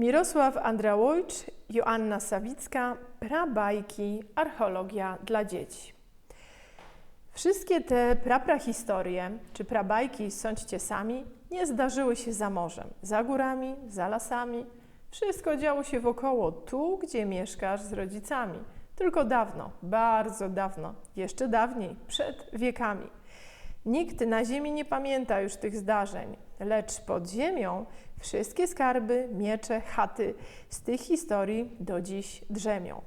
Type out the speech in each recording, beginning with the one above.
Mirosław Andrałowicz, Joanna Sawicka, Prabajki, Archeologia dla dzieci. Wszystkie te praprahistorie czy prabajki, sądźcie sami, nie zdarzyły się za morzem, za górami, za lasami. Wszystko działo się wokoło, tu, gdzie mieszkasz z rodzicami. Tylko dawno, bardzo dawno, jeszcze dawniej, przed wiekami. Nikt na ziemi nie pamięta już tych zdarzeń, lecz pod ziemią wszystkie skarby, miecze, chaty z tych historii do dziś drzemią.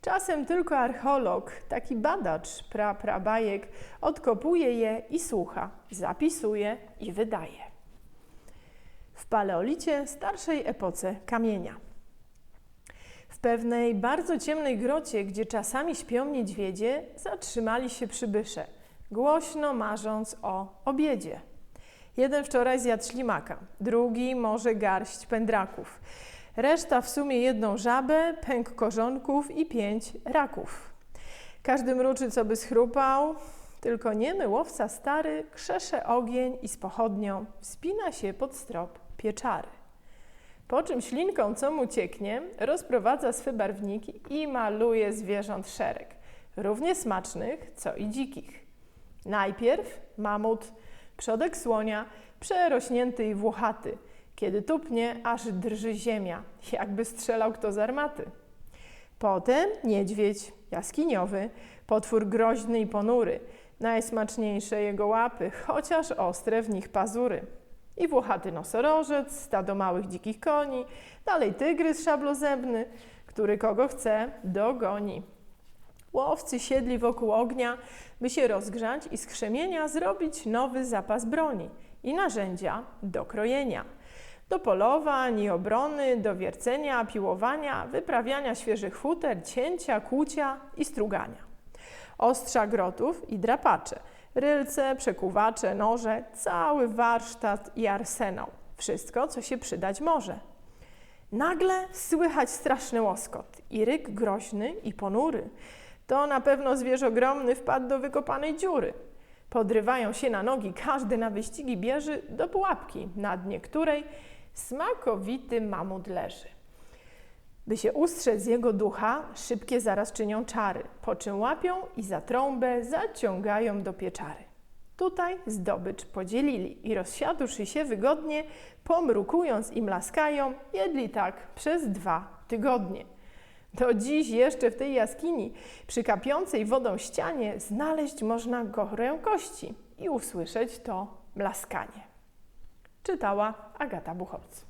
Czasem tylko archeolog, taki badacz pra, prabajek, odkopuje je i słucha, zapisuje i wydaje. W paleolicie, starszej epoce kamienia. W pewnej bardzo ciemnej grocie, gdzie czasami śpią niedźwiedzie, zatrzymali się przybysze, głośno marząc o obiedzie. Jeden wczoraj zjadł ślimaka, drugi może garść pędraków. Reszta w sumie jedną żabę, pęk korzonków i pięć raków. Każdy mruczy, co by schrupał, tylko niemy łowca stary krzesze ogień i z pochodnią wspina się pod strop pieczary. Po czym ślinką, co mu cieknie, rozprowadza swe barwniki i maluje zwierząt szereg, równie smacznych, co i dzikich. Najpierw mamut, przodek słonia, przerośnięty i włochaty – kiedy tupnie, aż drży ziemia, jakby strzelał kto z armaty. Potem niedźwiedź jaskiniowy, potwór groźny i ponury, najsmaczniejsze jego łapy, chociaż ostre w nich pazury. I włochaty nosorożec, stado małych dzikich koni, dalej tygrys szablozębny, który kogo chce, dogoni. Łowcy siedli wokół ognia, by się rozgrzać i z krzemienia zrobić nowy zapas broni i narzędzia do krojenia do polowań i obrony, do wiercenia, piłowania, wyprawiania świeżych futer, cięcia, kłucia i strugania. Ostrza grotów i drapacze, rylce, przekuwacze, noże, cały warsztat i arsenał. Wszystko, co się przydać może. Nagle słychać straszny łoskot i ryk groźny i ponury. To na pewno zwierz ogromny wpadł do wykopanej dziury. Podrywają się na nogi, każdy na wyścigi bierze do pułapki, na dnie której smakowity mamut leży. By się ustrzec jego ducha, szybkie zaraz czynią czary, po czym łapią i za trąbę zaciągają do pieczary. Tutaj zdobycz podzielili i rozsiadłszy się wygodnie, pomrukując i mlaskają, jedli tak przez dwa tygodnie. Do dziś jeszcze w tej jaskini, przy kapiącej wodą ścianie, znaleźć można gorę kości i usłyszeć to mlaskanie. Czytała Agata Buchowc.